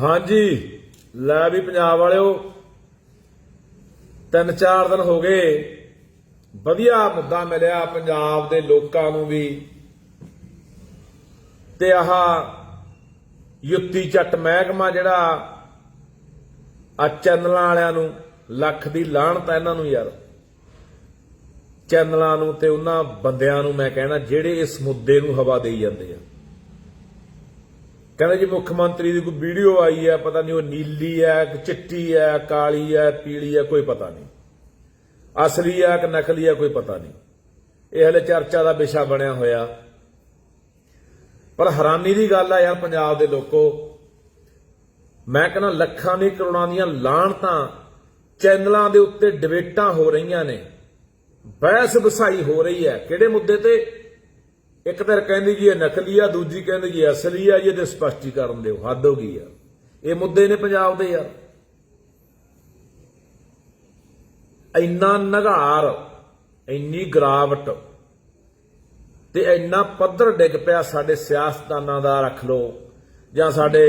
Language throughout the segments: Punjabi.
ਹਾਂਜੀ, ਲੈ ਵੀ ਪੰਜਾਬ ਵਾਲਿਓ, ਤਿੰਨ ਚਾਰ ਦਿਨ ਹੋ ਗਏ, ਵਧੀਆ ਮੁੱਦਾ ਮਿਲਿਆ ਪੰਜਾਬ ਦੇ ਲੋਕਾਂ ਨੂੰ ਵੀ। ਤੇ ਆਹ ਯੁੱਤੀ ਚੱਟ ਮਹਿਕਮਾ ਜਿਹੜਾ ਆ ਚੈਨਲਾਂ ਵਾਲਿਆਂ ਨੂੰ ਲੱਖ ਦੀ ਲਾਹਣਤ ਆ ਇਹਨਾਂ ਨੂੰ ਯਾਰ। ਚੈਨਲਾਂ ਨੂੰ ਤੇ ਉਹਨਾਂ ਬੰਦਿਆਂ ਨੂੰ ਮੈਂ ਕਹਿਣਾ, ਜਿਹੜੇ ਇਸ ਮੁੱਦੇ ਨੂੰ ਹਵਾ ਦੇਈ ਜਾਂਦੇ ਆ। ਕਹਿੰਦੇ ਜੀ ਮੁੱਖ ਮੰਤਰੀ ਦੀ ਕੋਈ ਵੀਡੀਓ ਆਈ ਹੈ ਪਤਾ ਨਹੀਂ ਉਹ ਨੀਲੀ ਹੈ ਕਿ ਚਿੱਟੀ ਹੈ ਕਾਲੀ ਹੈ ਪੀਲੀ ਹੈ ਕੋਈ ਪਤਾ ਨਹੀਂ। ਅਸਲੀ ਹੈ ਕਿ ਨਕਲੀ ਹੈ ਕੋਈ ਪਤਾ ਨਹੀਂ। ਇਹ ਹਲੇ ਚਰਚਾ ਦਾ ਵਿਸ਼ਾ ਬਣਿਆ ਹੋਇਆ। ਪਰ ਹੈਰਾਨੀ ਦੀ ਗੱਲ ਆ ਯਾਰ ਪੰਜਾਬ ਦੇ ਲੋਕੋ। ਮੈਂ ਕਹਿੰਦਾ ਲੱਖਾਂ ਦੀ ਕਰੋੜਾਂ ਦੀਆਂ ਲਾਹਣਤਾਂ ਚੈਨਲਾਂ ਦੇ ਉੱਤੇ ਡਿਬੇਟਾਂ ਹੋ ਰਹੀਆਂ ਨੇ। ਬਹਿਸ ਵਸਾਈ ਹੋ ਰਹੀ ਹੈ। ਕਿਹੜੇ ਮੁੱਦੇ ਤੇ? ਇੱਕ ਤਾਂ ਕਹਿੰਦੀ ਜੀ ਇਹ ਨਕਲੀ ਆ, ਦੂਜੀ ਕਹਿੰਦੀ ਜੀ ਅਸਲੀ ਆ, ਜੀ, ਇਹਦੇ ਸਪਸ਼ਟੀਕਰਨ ਦਿਓ, ਹੱਦ ਹੋ ਗਈ ਆ। ਇਹ ਮੁੱਦੇ ਨੇ ਪੰਜਾਬ ਦੇ ਯਾਰ ਇੰਨਾ ਨਗਾਰ, ਇੰਨੀ ਗਰਾਵਟ ਤੇ ਇੰਨਾ ਪੱਧਰ ਡਿੱਗ ਪਿਆ ਸਾਡੇ ਸਿਆਸਤਦਾਨਾਂ ਦਾ ਰੱਖ ਲਓ, ਜਾਂ ਸਾਡੇ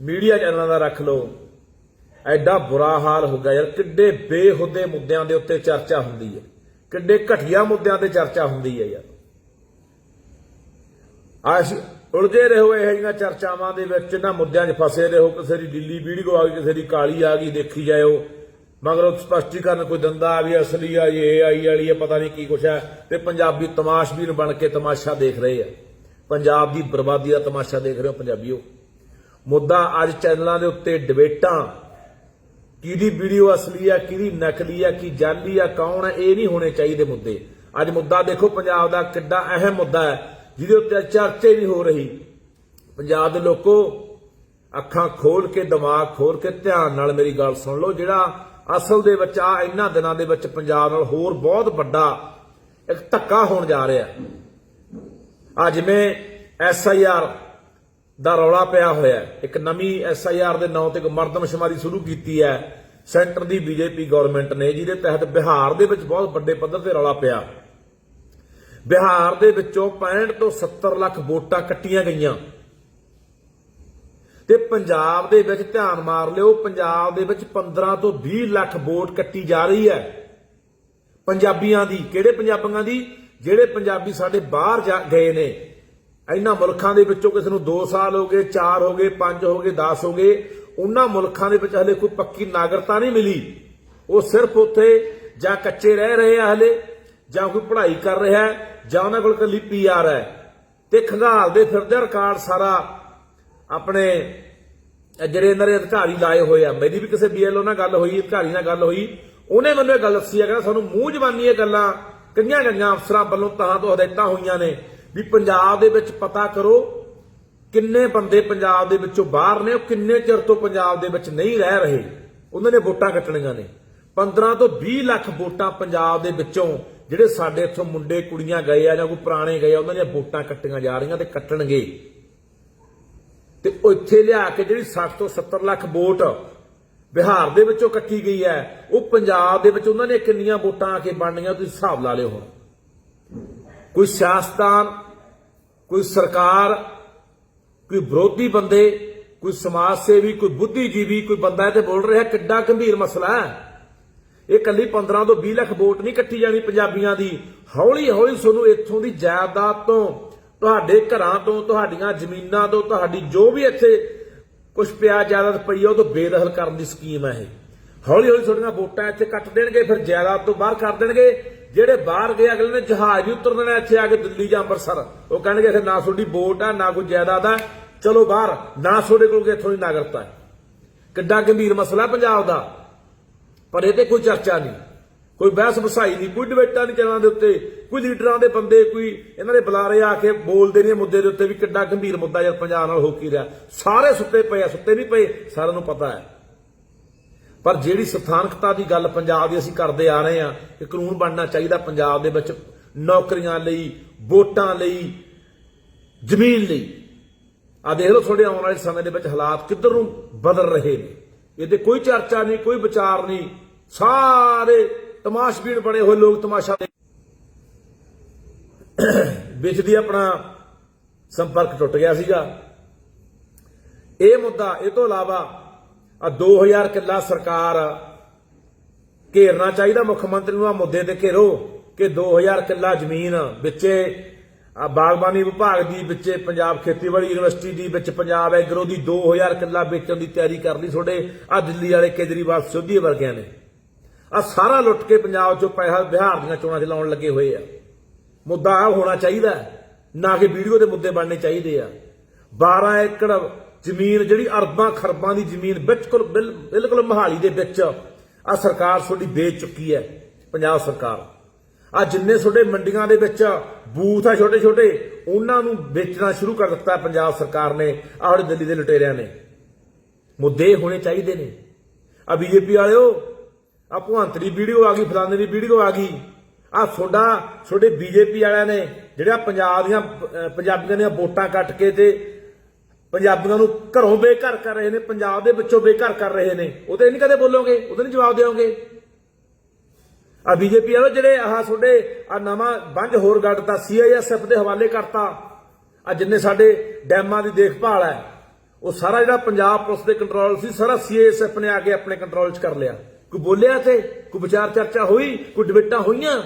ਮੀਡੀਆ ਚੈਨਲਾਂ ਦਾ ਰੱਖ ਲਓ, ਐਡਾ ਬੁਰਾ ਹਾਲ ਹੋ ਗਿਆ ਯਾਰ, ਕਿੱਡੇ ਬੇਹੁਦੇ ਮੁੱਦਿਆਂ ਦੇ ਉੱਤੇ ਚਰਚਾ ਹੁੰਦੀ ਹੈ। ਕਿੱਡੇ ਘਟੀਆ ਮੁੱਦਿਆਂ ਤੇ ਚਰਚਾ ਹੁੰਦੀ ਹੈ ਯਾਰ। ਆਸ਼ ਉਲਝੇ ਰਹੋ ਇਹੋ ਜਿਹੀਆਂ ਚਰਚਾਵਾਂ ਦੇ ਵਿੱਚ ਇਹਨਾਂ ਮੁੱਦਿਆਂ 'ਚ ਫਸੇ ਰਹੋ ਕਿਸੇ ਦੀ ਦਿੱਲੀ ਵੀਡੀਓ ਆ ਗਈ, ਕਿਸੇ ਦੀ ਕਾਲੀ ਆ ਗਈ, ਦੇਖੀ ਜਾਇਓ। ਮਗਰ ਉਹ ਸਪਸ਼ਟੀਕਰਨ ਕੋਈ ਦੰਦਾ ਵੀ ਅਸਲੀ ਆ, ਇਹ ਆਈ ਵਾਲੀ ਹੈ ਪਤਾ ਨਹੀਂ ਕੀ ਕੁਛ ਹੈ ਤੇ ਪੰਜਾਬੀ ਤਮਾਸ਼ਬੀਨ ਬਣ ਕੇ ਤਮਾਸ਼ਾ ਦੇਖ ਰਹੇ ਆ। ਪੰਜਾਬ ਦੀ ਬਰਬਾਦੀ ਦਾ ਤਮਾਸ਼ਾ ਦੇਖ ਰਹੇ ਹੋ ਪੰਜਾਬੀਓ। ਮੁੱਦਾ ਅੱਜ ਚੈਨਲਾਂ ਦੇ ਉੱਤੇ ਡਿਬੇਟਾਂ। ਕਿਹਦੀ ਵੀਡੀਓ ਅਸਲੀ ਆ, ਕਿਹਦੀ ਨਕਲੀ ਆ, ਕੀ ਜਾਲੀ ਆ, ਕੌਣ ਹੈ ਇਹ ਨਹੀਂ ਹੋਣੇ ਚਾਹੀਦੇ ਮੁੱਦੇ। ਅੱਜ ਮੁੱਦਾ ਦੇਖੋ, ਪੰਜਾਬ ਦਾ ਕਿੱਡਾ ਅਹਿਮ ਮੁੱਦਾ ਹੈ। ਜਿਹਦੇ ਉੱਤੇ ਚਰਚੇ ਵੀ ਹੋ ਰਹੀ। ਪੰਜਾਬ ਦੇ ਲੋਕੋ, ਅੱਖਾਂ ਖੋਲ ਕੇ, ਦਿਮਾਗ ਖੋਲ ਕੇ ਧਿਆਨ ਨਾਲ ਮੇਰੀ ਗੱਲ ਸੁਣ ਲਓ, ਜਿਹੜਾ ਅਸਲ ਦੇ ਵਿੱਚ ਆ, ਇਹਨਾਂ ਦਿਨਾਂ ਦੇ ਵਿੱਚ ਪੰਜਾਬ ਨਾਲ ਹੋਰ ਬਹੁਤ ਵੱਡਾ ਇੱਕ ਧੱਕਾ ਹੋਣ ਜਾ ਰਿਹਾ। ਆ ਜਿਵੇਂ ਐਸਆਈਆਰ ਦਾ ਰੌਲਾ ਪਿਆ ਹੋਇਆ ਇੱਕ ਨਵੀਂ ਐਸਆਈਆਰ ਦੇ ਨਾਂ ਤੇ ਇੱਕ ਮਰਦਮਸ਼ੁਮਾਰੀ ਸ਼ੁਰੂ ਕੀਤੀ ਹੈ। ਸੈਂਟਰ ਦੀ ਬੀਜੇਪੀ ਗਵਰਨਮੈਂਟ ਨੇ, ਜਿਹਦੇ ਤਹਿਤ ਬਿਹਾਰ ਦੇ ਵਿੱਚ ਬਹੁਤ ਵੱਡੇ ਪੱਧਰ ਤੇ ਰੌਲਾ ਪਿਆ। ਬਿਹਾਰ ਦੇ ਵਿੱਚੋਂ 65 ਤੋਂ 70 ਲੱਖ ਵੋਟਾਂ ਕੱਟੀਆਂ ਗਈਆਂ। ਤੇ ਪੰਜਾਬ ਦੇ ਵਿੱਚ ਧਿਆਨ ਮਾਰ ਲਿਓ, ਪੰਜਾਬ ਦੇ ਵਿੱਚ 15 ਤੋਂ 20 ਲੱਖ ਵੋਟ ਕੱਟੀ ਜਾ ਰਹੀ ਹੈ। ਪੰਜਾਬੀਆਂ ਦੀ, ਕਿਹੜੇ ਪੰਜਾਬੀਆਂ ਦੀ? ਜਿਹੜੇ ਪੰਜਾਬੀ ਸਾਡੇ ਬਾਹਰ ਜਾ ਗਏ ਨੇ। ਇਹਨਾਂ ਮੁਲਕਾਂ ਦੇ ਵਿੱਚੋਂ ਕਿਸੇ ਨੂੰ 2 ਸਾਲ ਹੋ ਗਏ 4 ਹੋ ਗਏ 5 ਹੋ ਗਏ 10 ਹੋ ਗਏ, ਉਹਨਾਂ ਮੁਲਕਾਂ ਦੇ ਵਿੱਚ ਹਲੇ ਕੋਈ ਪੱਕੀ ਨਾਗਰਿਕਤਾ ਨਹੀਂ ਮਿਲੀ। ਉਹ ਸਿਰਫ ਉੱਥੇ ਜਾਂ ਕੱਚੇ ਰਹਿ ਰਹੇ ਆ ਹਲੇ। ਜਾਂ ਕੋਈ ਪੜ੍ਹਾਈ ਕਰ ਰਿਹਾ ਹੈ, ਜਾਂ ਉਹਨਾਂ ਕੋਲ ਕੱਲੀ ਪੀਆਰ ਹੈ, ਤੇ ਖੰਗਾਲਦੇ ਫਿਰਦੇ ਰਿਕਾਰਡ ਸਾਰਾ ਆਪਣੇ ਜਿਹੜੇ ਇਹਨਾਂ ਦੇ ਅਧਿਕਾਰੀ ਲਾਏ ਹੋਏ ਆ। ਮੇਰੀ ਵੀ ਕਿਸੇ ਬੀਐਲਓ ਨਾਲ ਗੱਲ ਹੋਈ, ਅਧਿਕਾਰੀ ਨਾਲ ਗੱਲ ਹੋਈ, ਉਹਨੇ ਮੈਨੂੰ ਇਹ ਗੱਲ ਦੱਸੀ ਹੈ, ਕਹਿੰਦਾ ਸਾਨੂੰ ਮੂੰਹ ਜ਼ਬਾਨੀ ਇਹ ਗੱਲਾਂ ਕਈਆਂ ਕਈਆਂ ਅਫਸਰਾਂ ਵੱਲੋਂ ਤਾਂ ਤੋਂ ਹਦਾਇਤਾਂ ਹੋਈਆਂ ਨੇ ਵੀ ਪੰਜਾਬ ਦੇ ਵਿੱਚ ਪਤਾ ਕਰੋ ਕਿੰਨੇ ਬੰਦੇ ਪੰਜਾਬ ਦੇ ਵਿੱਚੋਂ ਬਾਹਰ ਨੇ, ਉਹ ਕਿੰਨੇ ਚਿਰ ਤੋਂ ਪੰਜਾਬ ਦੇ ਵਿੱਚ ਨਹੀਂ ਰਹਿ ਰਹੇ। ਉਹਨਾਂ ਨੇ ਵੋਟਾਂ ਕੱਟਣੀਆਂ ਨੇ। 15 ਤੋਂ 20 ਲੱਖ ਵੋਟਾਂ ਪੰਜਾਬ ਦੇ ਵਿੱਚੋਂ ਜਿਹੜੇ ਸਾਡੇ ਇੱਥੋਂ ਮੁੰਡੇ ਕੁੜੀਆਂ ਗਏ ਆ ਜਾਂ ਕੋਈ ਪੁਰਾਣੇ ਗਏ ਆ, ਉਹਨਾਂ ਦੀਆਂ ਵੋਟਾਂ ਕੱਟੀਆਂ ਜਾ ਰਹੀਆਂ ਤੇ ਕੱਟਣਗੇ। ਤੇ ਉਹ ਇੱਥੇ ਲਿਆ ਕੇ ਜਿਹੜੀ 60 ਤੋਂ 70 ਲੱਖ ਵੋਟ ਬਿਹਾਰ ਦੇ ਵਿੱਚੋਂ ਕੱਟੀ ਗਈ ਹੈ, ਉਹ ਪੰਜਾਬ ਦੇ ਵਿੱਚ ਉਹਨਾਂ ਨੇ ਕਿੰਨੀਆਂ ਵੋਟਾਂ ਆ ਕੇ ਬਣਨੀਆਂ ਤੁਸੀਂ ਹਿਸਾਬ ਲਾ ਲਿਓ ਹੁਣ। ਕੋਈ ਸਿਆਸਤਦਾਨ, ਕੋਈ ਸਰਕਾਰ, ਕੋਈ ਵਿਰੋਧੀ ਬੰਦੇ, ਕੋਈ ਸਮਾਜ ਸੇਵੀ, ਕੋਈ ਬੁੱਧੀਜੀਵੀ, ਕੋਈ ਬੰਦਾ ਇਹ ਤੇ ਬੋਲ ਰਿਹਾ, ਕਿੱਡਾ ਗੰਭੀਰ ਮਸਲਾ ਹੈ। ਇਹ ਕੱਲੀ 15 ਤੋਂ 20 ਲੱਖ ਵੋਟ ਨਹੀਂ ਕੱਟੀ ਜਾਣੀ ਪੰਜਾਬੀਆਂ ਦੀ। ਹੌਲੀ ਹੌਲੀ ਤੁਹਾਨੂੰ ਇੱਥੋਂ ਦੀ ਜਾਇਦਾਦ ਤੋਂ, ਤੁਹਾਡੇ ਘਰਾਂ ਤੋਂ, ਤੁਹਾਡੀਆਂ ਜ਼ਮੀਨਾਂ ਤੋਂ, ਤੁਹਾਡੀ ਜੋ ਵੀ ਇੱਥੇ ਕੁਝ ਪਿਆ ਜਾਇਦਾਦ ਪਈ ਉਹ ਤੋਂ ਬੇਦਖਲ ਕਰਨ ਦੀ ਸਕੀਮ ਹੈ ਇਹ। ਹੌਲੀ ਹੌਲੀ ਤੁਹਾਡੀਆਂ ਵੋਟਾਂ ਇੱਥੇ ਕੱਟ ਦੇਣਗੇ, ਫਿਰ ਜਾਇਦਾਦ ਤੋਂ ਬਾਹਰ ਕਰ ਦੇਣਗੇ। ਜਿਹੜੇ ਬਾਹਰ ਗਏ, ਅਗਲੇ ਨੇ ਜਹਾਜ਼ ਵੀ ਉਤਰ ਦੇਣਾ ਇੱਥੇ ਆ ਕੇ ਦਿੱਲੀ ਜਾਂ ਅੰਮ੍ਰਿਤਸਰ। ਉਹ ਕਹਿਣਗੇ ਇੱਥੇ ਨਾ ਤੁਹਾਡੀ ਵੋਟ ਆ, ਨਾ ਕੋਈ ਜਾਇਦਾਦ ਆ। ਚਲੋ ਬਾਹਰ, ਨਾ ਤੁਹਾਡੇ ਕੋਲ ਇੱਥੋਂ ਦੀ ਨਾਗਰਿਕਤਾ ਕਿੱਡਾ ਗੰਭੀਰ ਮਸਲਾ ਪੰਜਾਬ ਦਾ। ਪਰ ਇਹ ਤੇ ਕੋਈ ਚਰਚਾ ਨਹੀਂ। ਕੋਈ ਬਹਿਸ ਵਸਾਈ ਨਹੀਂ। ਕੋਈ ਡਿਬੇਟਾਂ ਨਹੀਂ ਚੈਨਲਾਂ ਦੇ ਉੱਤੇ। ਕੋਈ ਲੀਡਰਾਂ ਦੇ ਬੰਦੇ, ਕੋਈ ਇਹਨਾਂ ਦੇ ਬੁਲਾਰੇ ਆ ਕੇ ਬੋਲਦੇ ਨੇ ਮੁੱਦੇ ਦੇ ਉੱਤੇ ਵੀ ਕਿੱਡਾ ਗੰਭੀਰ ਮੁੱਦਾ ਯਾਰ ਪੰਜਾਬ ਨਾਲ ਹੋ ਕੀ ਰਿਹਾ। ਸਾਰੇ ਸੁੱਤੇ ਪਏ ਆ, ਸੁੱਤੇ ਵੀ ਪਏ, ਸਾਰਿਆਂ ਨੂੰ ਪਤਾ ਹੈ। ਪਰ ਜਿਹੜੀ ਸਥਾਨਕਤਾ ਦੀ ਗੱਲ ਪੰਜਾਬ ਦੀ ਅਸੀਂ ਕਰਦੇ ਆ ਰਹੇ ਹਾਂ ਕਿ ਕਾਨੂੰਨ ਬਣਨਾ ਚਾਹੀਦਾ ਪੰਜਾਬ ਦੇ ਵਿੱਚ ਨੌਕਰੀਆਂ ਲਈ, ਵੋਟਾਂ ਲਈ, ਜ਼ਮੀਨ ਲਈ। ਆ ਦੇਖ ਲਓ ਤੁਹਾਡੇ ਆਉਣ ਵਾਲੇ ਸਮੇਂ ਦੇ ਵਿੱਚ ਹਾਲਾਤ ਕਿੱਧਰ ਨੂੰ ਬਦਲ ਰਹੇ ਨੇ। ਇਹਦੇ ਕੋਈ ਚਰਚਾ ਨਹੀਂ, ਕੋਈ ਵਿਚਾਰ ਨਹੀਂ। ਸਾਰੇ ਤਮਾਸ਼ਬੀਨ ਬਣੇ ਹੋਏ ਲੋਕ ਤਮਾਸ਼ਾ ਦੇ ਵਿੱਚ ਦੀ ਆਪਣਾ ਸੰਪਰਕ ਟੁੱਟ ਗਿਆ ਸੀਗਾ। ਇਹ ਮੁੱਦਾ ਇਹ ਤੋਂ ਇਲਾਵਾ ਆ 2000 ਕਿੱਲਾ ਸਰਕਾਰ ਘੇਰਨਾ ਚਾਹੀਦਾ ਮੁੱਖ ਮੰਤਰੀ ਨੂੰ ਆ ਮੁੱਦੇ ਤੇ ਘੇਰੋ ਕਿ 2000 ਕਿੱਲਾ ਜ਼ਮੀਨ ਵਿੱਚੇ ਆ ਬਾਗਬਾਨੀ ਵਿਭਾਗ ਦੀ ਵਿੱਚ ਪੰਜਾਬ ਖੇਤੀਬਾੜੀ ਯੂਨੀਵਰਸਿਟੀ ਦੀ ਵਿੱਚ ਪੰਜਾਬ ਐਗਰੋ ਦੀ 2000 ਕਿੱਲਾ ਵੇਚਣ ਦੀ ਤਿਆਰੀ ਕਰ ਲਈ ਤੁਹਾਡੇ। ਆ ਦਿੱਲੀ ਵਾਲੇ ਕੇਜਰੀਵਾਲ ਸੋਧੀ ਵਰਗਿਆਂ ਨੇ। ਆ ਸਾਰਾ ਲੁੱਟ ਕੇ ਪੰਜਾਬ ਚੋਂ ਪੈਸਾ ਬਿਹਾਰ ਦੀਆਂ ਚੋਣਾਂ 'ਚ ਲਾਉਣ ਲੱਗੇ ਹੋਏ ਆ। ਮੁੱਦਾ ਆ ਹੋਣਾ ਚਾਹੀਦਾ ਨਾ ਕਿ ਵੀਡੀਓ ਦੇ ਮੁੱਦੇ ਬਣਨੇ ਚਾਹੀਦੇ ਆ। 12 ਏਕੜ ਜ਼ਮੀਨ, ਜਿਹੜੀ ਅਰਬਾਂ ਖਰਬਾਂ ਦੀ ਜ਼ਮੀਨ ਬਿਲਕੁਲ ਬਿਲ- ਬਿਲਕੁਲ ਮਹਾਲੀ ਦੇ ਵਿੱਚ ਆ ਸਰਕਾਰ ਤੁਹਾਡੀ ਵੇਚ ਚੁੱਕੀ ਹੈ, ਪੰਜਾਬ ਸਰਕਾਰ। ਆ ਜਿੰਨੇ ਤੁਹਾਡੇ ਮੰਡੀਆਂ ਦੇ ਵਿੱਚ ਬੂਥ ਆ ਛੋਟੇ ਛੋਟੇ, ਉਹਨਾਂ ਨੂੰ ਵੇਚਣਾ ਸ਼ੁਰੂ ਕਰ ਦਿੱਤਾ ਪੰਜਾਬ ਸਰਕਾਰ ਨੇ, ਆਹ ਦਿੱਲੀ ਦੇ ਲੁਟੇਰਿਆਂ ਨੇ। ਮੁੱਦੇ ਹੋਣੇ ਚਾਹੀਦੇ ਨੇ। ਆ ਬੀਜੇਪੀ ਵਾਲਿਓ, ਆ ਭਗਵੰਤ ਦੀ ਵੀਡੀਓ ਆ ਗਈ, ਫਲਾਣੇ ਦੀ ਵੀਡੀਓ ਆ ਗਈ। ਆ ਤੁਹਾਡਾ, ਤੁਹਾਡੇ ਬੀਜੇਪੀ ਵਾਲਿਆਂ ਨੇ ਜਿਹੜਾ ਪੰਜਾਬ ਦੀਆਂ ਪੰਜਾਬੀਆਂ ਦੀਆਂ ਵੋਟਾਂ ਕੱਟ ਕੇ ਤੇ ਪੰਜਾਬੀਆਂ ਨੂੰ ਘਰੋਂ ਬੇਘਰ ਕਰ ਰਹੇ ਨੇ, ਪੰਜਾਬ ਦੇ ਵਿੱਚੋਂ ਬੇਘਰ ਕਰ ਰਹੇ ਨੇ ਉਹਦੇ ਨਹੀਂ ਕਦੇ ਬੋਲੋਗੇ ਉਹਦੇ ਨਹੀਂ ਜਵਾਬ ਦਿਓਗੇ। ਆ ਬੀਜੇਪੀ ਵਾਲੇ ਜਿਹੜੇ ਆਹ ਤੁਹਾਡੇ ਆ ਨਵਾਂ ਬੰਜ ਹੋਰ ਗੱਡਤਾ ਸੀਆਈਐਸਐਫ ਦੇ ਹਵਾਲੇ ਕਰਤਾ। ਆ ਜਿੰਨੇ ਸਾਡੇ ਡੈਮਾਂ ਦੀ ਦੇਖਭਾਲ ਹੈ, ਉਹ ਸਾਰਾ ਜਿਹੜਾ ਪੰਜਾਬ ਪੁਲਿਸ ਦੇ ਕੰਟਰੋਲ ਸੀ, ਸਾਰਾ ਸੀਆਈਐਸਐਫ ਨੇ ਆ ਕੇ ਆਪਣੇ ਕੰਟਰੋਲ 'ਚ ਕਰ ਲਿਆ। ਕੋਈ ਬੋਲਿਆ ਤੇ ਕੋਈ ਵਿਚਾਰ ਚਰਚਾ ਹੋਈ? ਕੋਈ ਡਿਬੇਟਾਂ ਹੋਈਆਂ?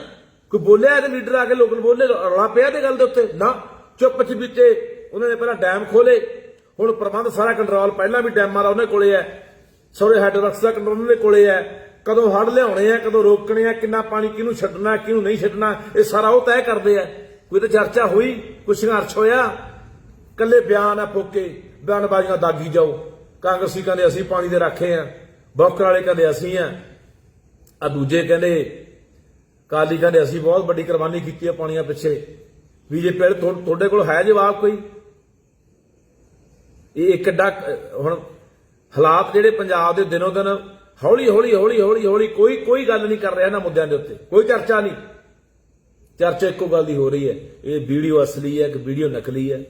ਕੋਈ ਬੋਲਿਆ ਤੇ ਲੀਡਰ ਆ ਕੇ ਲੋਕਾਂ ਨੂੰ ਬੋਲੇ, ਰੌਲਾ ਪਿਆ ਤੇ ਗੱਲ ਦੇ ਉੱਤੇ? ਨਾ। ਚੁੱਪ ਚ ਚਪੀਤੇ ਉਹਨਾਂ ਨੇ ਪਹਿਲਾਂ ਡੈਮ ਖੋਲੇ ਹੁਣ ਪ੍ਰਬੰਧ ਸਾਰਾ ਕੰਟਰੋਲ ਪਹਿਲਾਂ ਵੀ ਡੈਮਾਂ ਦਾ ਉਹਨੇ ਕੋਲੇ ਹੈ। ਸੋਰੇ ਹੈਡਵਰਕਸ ਦਾ ਕੰਟਰੋਲ ਉਹਦੇ ਕੋਲੇ ਹੈ। ਕਦੋਂ ਹੜ ਲਿਆਉਣੇ ਆ, ਕਦੋਂ ਰੋਕਣੇ ਆ, ਕਿੰਨਾ ਪਾਣੀ ਕਿਹਨੂੰ ਛੱਡਣਾ, ਕਿਹਨੂੰ ਨਹੀਂ ਛੱਡਣਾ, ਇਹ ਸਾਰਾ ਉਹ ਤੈਅ ਕਰਦੇ ਆ। ਕੋਈ ਤਾਂ ਚਰਚਾ ਹੋਈ, ਕੋਈ ਸੰਘਰਸ਼ ਹੋਇਆ ਕੱਲੇ ਬਿਆਨ ਆ ਫੋਕੇ, ਬਿਆਨਬਾਜ਼ੀਆਂ ਦਾਗੀ ਜਾਓ। ਕਾਂਗਰਸੀ ਕਹਿੰਦੇ ਅਸੀਂ ਪਾਣੀ ਦੇ ਰਾਖੇ ਆ, ਬੌਕਰ ਵਾਲੇ ਕਹਿੰਦੇ ਅਸੀਂ ਆ। ਆ ਦੂਜੇ ਕਹਿੰਦੇ, ਕਾਲੀ ਕਹਿੰਦੇ ਅਸੀਂ ਬਹੁਤ ਵੱਡੀ ਕੁਰਬਾਨੀ ਕੀਤੀ ਹੈ ਪਾਣੀਆਂ ਪਿੱਛੇ। ਬੀਜੇਪੀ ਵਾਲੇ ਤੁਹਾ- ਤੁਹਾਡੇ ਕੋਲ ਹੈ ਜਵਾਬ ਕੋਈ? ਇਹ ਇੱਕ ਡਾ ਹੁਣ ਹਾਲਾਤ ਜਿਹੜੇ ਪੰਜਾਬ ਦੇ ਦਿਨੋ ਦਿਨ ਹੌਲੀ ਹੌਲੀ ਹੌਲੀ ਹੌਲੀ ਹੌਲੀ ਕੋਈ ਕੋਈ ਗੱਲ ਨਹੀਂ ਕਰ ਰਿਹਾ ਇਹਨਾਂ ਮੁੱਦਿਆਂ ਦੇ ਉੱਤੇ। ਕੋਈ ਚਰਚਾ ਨਹੀਂ। ਚਰਚਾ ਇੱਕੋ ਗੱਲ ਦੀ ਹੋ ਰਹੀ ਹੈ। ਇਹ ਵੀਡੀਓ ਅਸਲੀ ਹੈ ਕਿ ਵੀਡੀਓ ਨਕਲੀ ਹੈ।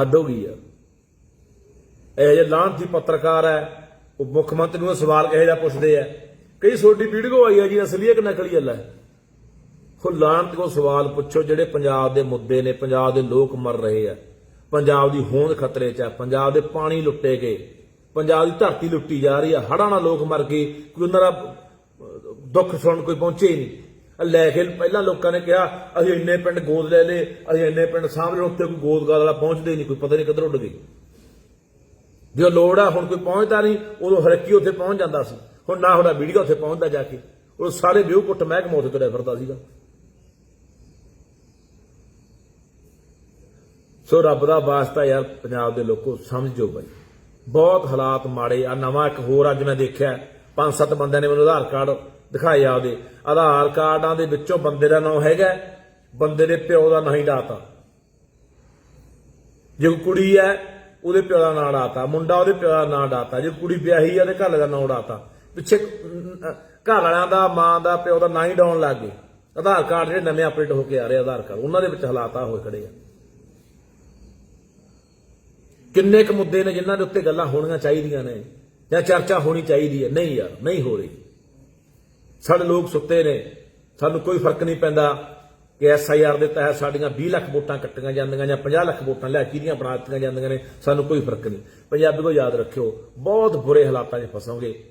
ਹੱਦ ਹੋ ਗਈ ਆ। ਇਹ ਜੇ ਲਾਂਤ ਦੀ ਪੱਤਰਕਾਰ ਹੈ। ਉਹ ਮੁੱਖ ਮੰਤਰੀ ਨੂੰ ਸਵਾਲ ਕਹੇ ਜਾ ਪੁੱਛਦੇ ਆ। ਕਈ ਛੋਟੀ ਵੀਡੀਓ ਆਈ ਹੈ ਜੀ, ਅਸਲੀ ਹੈ ਕਿ ਨਕਲੀ ਹੈ ਲੈ? ਉਹ ਲਾਂਤ ਕੋ ਸਵਾਲ ਪੁੱਛੋ, ਜਿਹੜੇ ਪੰਜਾਬ ਦੇ ਮੁੱਦੇ ਨੇ, ਪੰਜਾਬ ਦੇ ਲੋਕ ਮਰ ਰਹੇ ਆ। ਪੰਜਾਬ ਦੀ ਹੋਂਦ ਖਤਰੇ 'ਚ ਹੈ ਪੰਜਾਬ ਦੇ ਪਾਣੀ ਲੁੱਟੇ ਗਏ। ਪੰਜਾਬ ਦੀ ਧਰਤੀ ਲੁੱਟੀ ਜਾ ਰਹੀ ਆ। ਹੜ੍ਹਾਂ ਨਾਲ ਲੋਕ ਮਰ ਗਏ। ਕੋਈ ਉਹਨਾਂ ਦਾ ਦੁੱਖ ਸੁਣਨ ਕੋਈ ਪਹੁੰਚੇ ਹੀ ਨਹੀਂ ਲੈ ਕੇ ਪਹਿਲਾਂ ਲੋਕਾਂ ਨੇ ਕਿਹਾ, ਅਸੀਂ ਇੰਨੇ ਪਿੰਡ ਗੋਦ ਲੈ ਲਏ, ਅਸੀਂ ਇੰਨੇ ਪਿੰਡ ਸਾਂਭ ਲਏ ਉੱਥੇ ਕੋਈ ਗੋਦਗਾਰ ਵਾਲਾ ਪਹੁੰਚਦੇ ਨਹੀਂ, ਕੋਈ ਪਤਾ ਨਹੀਂ ਕਿੱਧਰ ਉੱਡ ਗਈ ਜਦੋਂ ਲੋੜ ਆ, ਹੁਣ ਕੋਈ ਪਹੁੰਚਦਾ ਨਹੀਂ, ਉਦੋਂ ਹਰਕੀ ਉੱਥੇ ਪਹੁੰਚ ਜਾਂਦਾ ਸੀ। ਹੁਣ ਨਾ ਹੋਣਾ ਵੀਡੀਓ ਉੱਥੇ ਪਹੁੰਚਦਾ ਜਾ ਕੇ। ਉਹ ਸਾਰੇ ਵਿਊ ਕੁੱਟ ਮਹਿਕਮਾ ਉੱਥੇ ਤੁਰਿਆ ਫਿਰਦਾ ਸੀਗਾ। ਸੋ ਰੱਬ ਦਾ ਵਾਸਤਾ ਯਾਰ, ਪੰਜਾਬ ਦੇ ਲੋਕੋ, ਸਮਝੋ ਬਾਈ। ਬਹੁਤ ਹਾਲਾਤ ਮਾੜੇ ਆ। ਨਵਾਂ ਇੱਕ ਹੋਰ ਅੱਜ ਮੈਂ ਦੇਖਿਆ। ਪੰਜ ਸੱਤ ਬੰਦਿਆਂ ਨੇ ਮੈਨੂੰ ਆਧਾਰ ਕਾਰਡ ਦਿਖਾਏ ਆਪਦੇ ਆਧਾਰ ਕਾਰਡਾਂ ਦੇ ਵਿੱਚੋਂ ਬੰਦੇ ਦਾ ਨਾਮ ਹੈਗਾ ਬੰਦੇ ਦੇ ਪਿਓ ਦਾ ਨਾਂ ਹੀ ਡਾਤਾ ਜੇ ਕੋਈ ਕੁੜੀ ਹੈ, ਉਹਦੇ ਪਿਓ ਦਾ ਨਾਂ ਡਾਤਾ ਮੁੰਡਾ ਉਹਦੇ ਪਿਓ ਦਾ ਨਾਂ ਡਾਤਾ ਜੇ ਕੁੜੀ ਵਿਆਹੀ ਹੈ, ਉਹਦੇ ਘਰ ਦਾ ਨਾਂ ਡਾਤਾ ਪਿੱਛੇ ਘਰ ਵਾਲਿਆਂ ਦਾ, ਮਾਂ ਦਾ, ਪਿਓ ਦਾ ਨਾਂ ਹੀ ਡਾਉਣ ਲੱਗ ਗਏ। ਆਧਾਰ ਕਾਰਡ ਜਿਹੜੇ ਨਵੇਂ ਅਪਡੇਟ ਹੋ ਕੇ ਆ ਰਹੇ ਆਧਾਰ ਕਾਰਡ। ਉਹਨਾਂ ਦੇ ਵਿੱਚ ਹਾਲਾਤ ਆ ਹੋਏ ਖੜੇ ਆ। ਕਿੰਨੇ ਕੁ ਮੁੱਦੇ ਨੇ ਜਿਨ੍ਹਾਂ ਦੇ ਉੱਤੇ ਗੱਲਾਂ ਹੋਣੀਆਂ ਚਾਹੀਦੀਆਂ ਨੇ ਜਾਂ ਚਰਚਾ ਹੋਣੀ ਚਾਹੀਦੀ ਹੈ? ਨਹੀਂ ਯਾਰ, ਨਹੀਂ ਹੋ ਰਹੀ। ਸਾਡੇ ਲੋਕ ਸੁੱਤੇ ਨੇ। ਸਾਨੂੰ ਕੋਈ ਫ਼ਰਕ ਨਹੀਂ ਪੈਂਦਾ ਕਿ ਐਸਆਈਆਰ ਦੇ ਤਹਿਤ ਸਾਡੀਆਂ 20 ਲੱਖ ਵੋਟਾਂ ਕੱਟੀਆਂ ਜਾਂਦੀਆਂ ਜਾਂ 50 ਲੱਖ ਵੋਟਾਂ ਲਿਆ ਕਿਹਦੀਆਂ ਬਣਾ ਦਿੱਤੀਆਂ ਜਾਂਦੀਆਂ ਨੇ। ਸਾਨੂੰ ਕੋਈ ਫ਼ਰਕ ਨਹੀਂ। ਪੰਜਾਬੀ ਕੋ ਯਾਦ ਰੱਖਿਓ, ਬਹੁਤ ਬੁਰੇ ਹਾਲਾਤਾਂ 'ਚ ਫਸੋਗੇ।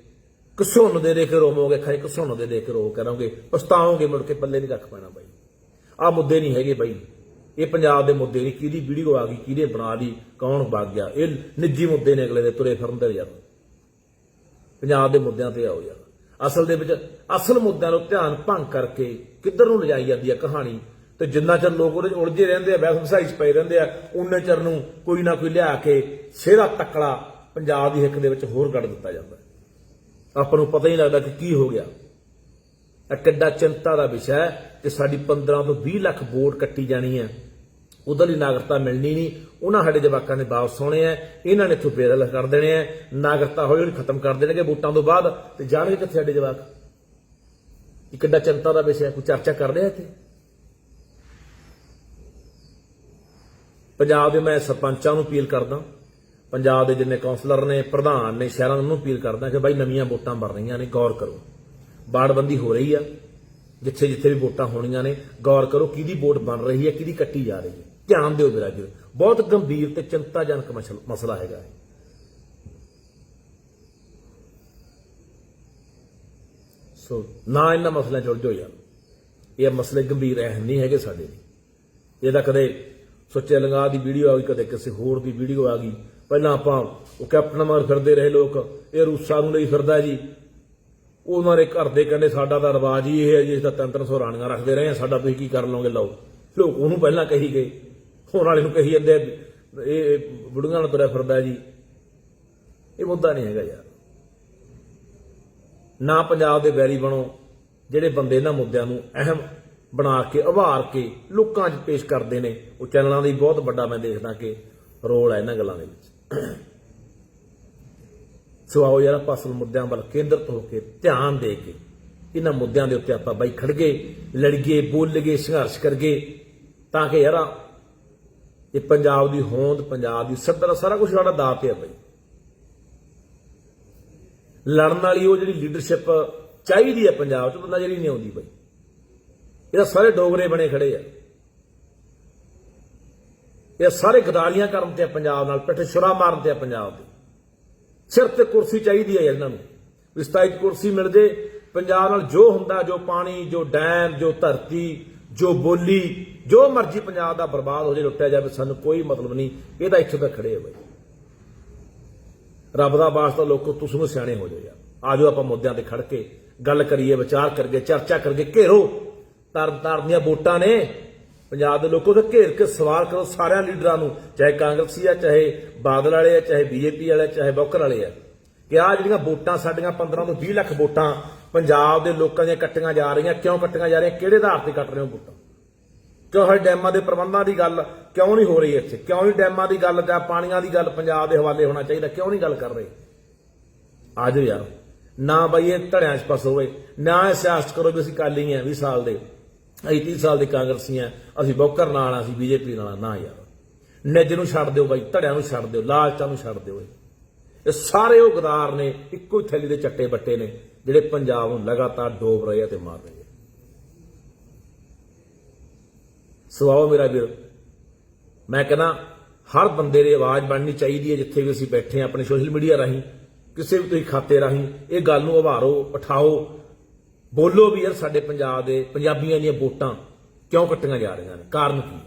ਕਿਸੋਂ ਦੇ ਦੇ ਕੇ ਰੋਵੋਗੇ ਖਾਈ ਕਿਸੋਂ ਦੇ ਦੇ ਕੇ ਰੋ ਕਰੋਗੇ ਪਛਤਾਓਗੇ, ਮੁੜ ਕੇ ਪੱਲੇ ਨਹੀਂ ਰੱਖ ਪੈਣਾ ਬਾਈ। ਆ ਮੁੱਦੇ ਨਹੀਂ ਹੈਗੇ ਬਾਈ। ਇਹ ਪੰਜਾਬ ਦੇ ਮੁੱਦੇ ਨਹੀਂ ਕਿਹਦੀ ਵੀਡੀਓ ਆ ਗਈ, ਕਿਹਦੇ ਬਣਾ ਲਈ ਕੌਣ ਵਗ ਗਿਆ, ਇਹ ਨਿੱਜੀ ਮੁੱਦੇ ਨੇ ਅਗਲੇ ਦੇ ਤੁਰੇ ਫਿਰਨ ਦੇ ਯਾਰ। ਪੰਜਾਬ ਦੇ ਮੁੱਦਿਆਂ ਤੇ ਆਓ ਯਾਰ। ਅਸਲ ਦੇ ਵਿੱਚ ਅਸਲ ਮੁੱਦਿਆਂ ਨੂੰ ਧਿਆਨ ਭੰਗ ਕਰਕੇ ਕਿੱਧਰ ਨੂੰ ਲਿਜਾਈ ਜਾਂਦੀ ਹੈ ਕਹਾਣੀ? ਤੇ ਜਿੰਨਾ ਚਿਰ ਲੋਕ ਉਹਦੇ 'ਚ ਉਲਝੇ ਰਹਿੰਦੇ ਆ, ਵੈਸ ਵਸਾਈ 'ਚ ਪਏ ਰਹਿੰਦੇ ਆ, ਉਨੇ ਚਿਰ ਨੂੰ ਕੋਈ ਨਾ ਕੋਈ ਲਿਆ ਕੇ ਸਿਹਰਾ ਤਕੜਾ ਪੰਜਾਬ ਦੀ ਹਿੱਕ ਦੇ ਵਿੱਚ ਹੋਰ ਗੱਡ ਦਿੱਤਾ ਜਾਂਦਾ। ਆਪਾਂ ਨੂੰ ਪਤਾ ਹੀ ਨਹੀਂ ਲੱਗਦਾ ਕਿ ਕੀ ਹੋ ਗਿਆ। ਇਹ ਕਿੱਡਾ ਚਿੰਤਾ ਦਾ ਵਿਸ਼ਾ ਹੈ ਕਿ ਸਾਡੀ 15 ਤੋਂ 20 ਲੱਖ ਵੋਟ ਕੱਟੀ ਜਾਣੀ ਹੈ। ਉਧਰਲੀ ਨਾਗਰਿਕਤਾ ਮਿਲਣੀ ਨਹੀਂ। ਉਹਨਾਂ ਸਾਡੇ ਜਵਾਕਾਂ ਨੇ ਵਾਪਸ ਹੋਣੇ ਆ। ਇਹਨਾਂ ਨੇ ਇੱਥੋਂ ਬੇਦਲ ਕਰ ਦੇਣੇ ਆ। ਨਾਗਰਿਕਤਾ ਹੌਲੀ ਹੌਲੀ ਖਤਮ ਕਰ ਦੇਣਗੇ ਵੋਟਾਂ ਤੋਂ ਬਾਅਦ। ਤੇ ਜਾਣਗੇ ਕਿੱਥੇ ਸਾਡੇ ਜਵਾਕ? ਇਹ ਕਿੱਡਾ ਚਿੰਤਾ ਦਾ ਵਿਸ਼ਾ ਹੈ, ਕੋਈ ਚਰਚਾ ਕਰ ਰਿਹਾ ਇੱਥੇ? ਪੰਜਾਬ ਦੇ ਮੈਂ ਸਰਪੰਚਾਂ ਨੂੰ ਅਪੀਲ ਕਰਦਾ ਪੰਜਾਬ ਦੇ ਜਿੰਨੇ ਕਾਉਂਸਲਰ ਨੇ, ਪ੍ਰਧਾਨ ਨੇ, ਸ਼ਹਿਰਾਂ ਨੂੰ ਅਪੀਲ ਕਰਦਾ ਕਿ ਬਾਈ ਨਵੀਆਂ ਵੋਟਾਂ ਬਣ ਰਹੀਆਂ ਨੇ, ਗੌਰ ਕਰੋ। ਬਾੜਬੰਦੀ ਹੋ ਰਹੀ ਆ। ਜਿੱਥੇ ਜਿੱਥੇ ਵੀ ਵੋਟਾਂ ਹੋਣੀਆਂ ਨੇ, ਗੌਰ ਕਰੋ ਕਿਹਦੀ ਵੋਟ ਬਣ ਰਹੀ ਹੈ, ਕਿਹਦੀ ਕੱਟੀ ਜਾ ਰਹੀ ਹੈ। ਧਿਆਨ ਦਿਓ ਮੇਰਾ ਜੀ ਬਹੁਤ ਗੰਭੀਰ ਤੇ ਚਿੰਤਾਜਨਕ ਮਸਲ- ਮਸਲਾ ਹੈਗਾ ਇਹ। ਸੋ, ਨਾ ਇਹਨਾਂ ਮਸਲਿਆਂ ਚ ਉਲਝੋ ਯਾਰ। ਇਹ ਮਸਲੇ ਗੰਭੀਰ ਐ ਨਹੀਂ ਹੈਗੇ ਸਾਡੇ ਲਈ। ਇਹਦਾ ਕਦੇ ਸੁੱਚੇ ਲੰਗਾ ਦੀ ਵੀਡੀਓ ਆ ਗਈ, ਕਦੇ ਕਿਸੇ ਹੋਰ ਦੀ ਵੀਡੀਓ ਆ ਗਈ। ਪਹਿਲਾਂ ਆਪਾਂ ਉਹ ਕੈਪਟਨ ਮਾਰ ਫਿਰਦੇ ਰਹੇ ਲੋਕ। ਇਹ ਰੂਸਾ ਨੂੰ ਲਈ ਫਿਰਦਾ ਜੀ। ਉਹਨਾਂ ਦੇ ਘਰ ਦੇ ਕਹਿੰਦੇ, ਸਾਡਾ ਤਾਂ ਰਿਵਾਜ ਹੀ ਇਹ ਹੈ ਜੀ ਇਸ ਤਾਂ ਤਿੰਨ ਰਾਣੀਆਂ ਰੱਖਦੇ ਰਹੇ ਹਾਂ। ਸਾਡਾ ਤੁਸੀਂ ਕੀ ਕਰ ਲਓਗੇ? ਲਓ। ਲੋਕ ਉਹਨੂੰ ਪਹਿਲਾਂ ਕਹੀ ਗਏ। ਹੁਣ ਵਾਲੇ ਨੂੰ ਕਹੀ ਜਾਂਦੇ ਇਹ ਇਹ ਬੁੜੀਆਂ ਨਾਲ ਤੁਰਿਆ ਫਿਰਦਾ ਜੀ। ਇਹ ਮੁੱਦਾ ਨਹੀਂ ਹੈਗਾ ਯਾਰ। ਨਾ ਪੰਜਾਬ ਦੇ ਵੈਰੀ ਬਣੋ, ਜਿਹੜੇ ਬੰਦੇ ਇਹਨਾਂ ਮੁੱਦਿਆਂ ਨੂੰ ਅਹਿਮ ਬਣਾ ਕੇ, ਉਭਾਰ ਕੇ ਲੋਕਾਂ 'ਚ ਪੇਸ਼ ਕਰਦੇ ਨੇ, ਉਹ ਚੈਨਲਾਂ ਦੀ ਬਹੁਤ ਵੱਡਾ ਮੈਂ ਦੇਖਦਾ ਕਿ ਰੋਲ ਹੈ ਇਹਨਾਂ ਗੱਲਾਂ ਦੇ ਵਿੱਚ। ਸੋ ਆਓ ਯਾਰ ਆਪਾਂ ਅਸਲ ਮੁੱਦਿਆਂ ਵੱਲ ਕੇਂਦਰਿਤ ਹੋ ਕੇ ਧਿਆਨ ਦੇ ਕੇ ਇਹਨਾਂ ਮੁੱਦਿਆਂ ਦੇ ਉੱਤੇ ਆਪਾਂ ਬਾਈ ਖੜਗੇ ਲੜੀਏ ਬੋਲੀਏ ਸੰਘਰਸ਼ ਕਰੀਏ ਤਾਂ ਕਿ ਯਾਰ ਇਹ ਪੰਜਾਬ ਦੀ ਹੋਂਦ, ਪੰਜਾਬ ਦੀ ਸੱਦਰ ਸਾਰਾ ਕੁਝ ਸਾਡਾ ਦਾ ਤੇ ਆ ਬਾਈ। ਲੜਨ ਵਾਲੀ ਉਹ ਜਿਹੜੀ ਲੀਡਰਸ਼ਿਪ ਚਾਹੀਦੀ ਹੈ ਪੰਜਾਬ 'ਚ ਉਹ ਨਜ਼ਰ ਹੀ ਨਹੀਂ ਆਉਂਦੀ ਬਾਈ। ਇਹ ਸਾਰੇ ਡੋਗਰੇ ਬਣੇ ਖੜੇ ਆ। ਇਹ ਸਾਰੇ ਗਦਾਲੀਆਂ ਕਰਨ ਤੇ ਆ ਪੰਜਾਬ ਨਾਲ, ਪਿੱਠ ਛੁਰਾ ਮਾਰਨ ਤੇ ਆ ਪੰਜਾਬ ਦੇ ਸਿਰ ਤੇ ਕੁਰਸੀ ਚਾਹੀਦੀ ਹੈ ਇਹਨਾਂ ਨੂੰ। ਵਿਸਤਾਇਤ ਕੁਰਸੀ ਮਿਲ ਜੇ, ਪੰਜਾਬ ਨਾਲ ਜੋ ਹੁੰਦਾ, ਜੋ ਪਾਣੀ, ਜੋ ਡੈਮ, ਜੋ ਧਰਤੀ ਜੋ ਬੋਲੀ, ਜੋ ਮਰਜ਼ੀ ਪੰਜਾਬ ਦਾ ਬਰਬਾਦ ਹੋ ਜੇ, ਲੁੱਟਿਆ ਜਾਵੇ, ਸਾਨੂੰ ਕੋਈ ਮਤਲਬ ਨਹੀਂ, ਇਹ ਤਾਂ ਇੱਥੇ ਤੱਕ ਖੜੇ ਆ ਬਾਈ ਰੱਬ ਦਾ ਵਾਸਤਾ ਲੋਕੋ, ਤੁਸੀਂ ਨੂੰ ਸਿਆਣੇ ਹੋ ਜਾਓ ਯਾਰ। ਆਜੋ ਆਪਾਂ ਮੁੱਦਿਆਂ ਤੇ ਖੜ ਕੇ, ਗੱਲ ਕਰੀਏ, ਵਿਚਾਰ ਕਰੀਏ, ਚਰਚਾ ਕਰੀਏ, ਘੇਰੋ। ਤਰ ਤਰ ਦੀਆਂ ਵੋਟਾਂ ਨੇ। ਪੰਜਾਬ ਦੇ ਲੋਕੋ ਤੇ ਘੇਰ ਕੇ ਸਵਾਲ ਕਰੋ ਸਾਰਿਆਂ ਲੀਡਰਾਂ ਨੂੰ, ਚਾਹੇ ਕਾਂਗਰਸੀ ਆ, ਚਾਹੇ ਬਾਦਲ ਵਾਲੇ ਆ, ਚਾਹੇ ਬੀਜੇਪੀ ਵਾਲੇ ਚਾਹੇ ਬੌਕਰ ਵਾਲੇ ਆ, ਕਿ ਆ ਜਿਹੜੀਆਂ ਵੋਟਾਂ, ਸਾਡੀਆਂ 15 ਤੋਂ 20 ਲੱਖ ਵੋਟਾਂ ਪੰਜਾਬ ਦੇ ਲੋਕਾਂ ਦੀਆਂ ਕੱਟੀਆਂ ਜਾ ਰਹੀਆਂ ਕਿਉਂ ਕੱਟੀਆਂ ਜਾ ਰਹੀਆਂ ਕਿਹੜੇ ਆਧਾਰ ਤੇ ਕੱਟ ਰਹੇ ਹੋ ਵੋਟਾਂ? ਕਿਉਂ ਹਰ ਡੈਮਾਂ ਦੇ ਪ੍ਰਬੰਧਾਂ ਦੀ ਗੱਲ ਕਿਉਂ ਨਹੀਂ ਹੋ ਰਹੀ ਇੱਥੇ? ਕਿਉਂ ਨਹੀਂ ਡੈਮਾਂ ਦੀ ਗੱਲ ਜਾਂ ਪਾਣੀਆਂ ਦੀ ਗੱਲ ਪੰਜਾਬ ਦੇ ਹਵਾਲੇ ਹੋਣਾ ਚਾਹੀਦਾ? ਕਿਉਂ ਨਹੀਂ ਗੱਲ ਕਰ ਰਹੇ? ਆ ਜਾਓ ਯਾਰ। ਨਾ ਬਈ ਇਹ ਧੜਿਆਂ 'ਚ ਫਸ ਹੋਵੇ ਨਾ ਇਹ ਸਿਆਸਤ ਕਰੋ ਵੀ ਅਸੀਂ ਕਾਲੀ ਆ 20 ਸਾਲ ਦੇ ਅਸੀਂ 30 ਸਾਲ ਦੇ ਕਾਂਗਰਸੀ ਆ ਅਸੀਂ ਬੋਕਰ ਨਾਲ ਆ, ਅਸੀਂ ਬੀਜੇਪੀ ਨਾਲ ਨਾ ਯਾਰ। ਨਿੱਜ ਨੂੰ ਛੱਡ ਦਿਓ ਬਾਈ ਧੜਿਆਂ ਨੂੰ ਛੱਡ ਦਿਓ ਲਾਲਚਾਂ ਨੂੰ ਛੱਡ ਦਿਓ ਇਹ ਸਾਰੇ ਉਹ ਗਦਾਰ ਨੇ ਇੱਕੋ ਹੀ ਥੈਲੀ ਦੇ ਚੱਟੇ ਬੱਟੇ ਨੇ। ਜਿਹੜੇ ਪੰਜਾਬ ਨੂੰ ਲਗਾਤਾਰ ਡੋਬ ਰਹੇ ਆ ਤੇ ਮਾਰ ਰਹੇ ਆ। ਸਵਾਓ ਮੇਰਾ ਵੀਰ, ਮੈਂ ਕਹਿੰਦਾ ਹਰ ਬੰਦੇ ਦੀ ਆਵਾਜ਼ ਬਣਨੀ ਚਾਹੀਦੀ ਹੈ ਜਿੱਥੇ ਵੀ ਅਸੀਂ ਬੈਠੇ ਹਾਂ, ਆਪਣੇ ਸੋਸ਼ਲ ਮੀਡੀਆ ਰਾਹੀਂ, ਕਿਸੇ ਵੀ ਤੁਸੀਂ ਖਾਤੇ ਰਾਹੀਂ, ਇਹ ਗੱਲ ਨੂੰ ਉਭਾਰੋ, ਉਠਾਓ। ਬੋਲੋ ਵੀ ਯਾਰ ਸਾਡੇ ਪੰਜਾਬ ਦੇ ਪੰਜਾਬੀਆਂ ਦੀਆਂ ਵੋਟਾਂ ਕਿਉਂ ਕੱਟੀਆਂ ਜਾ ਰਹੀਆਂ ਨੇ? ਕਾਰਨ ਕੀ?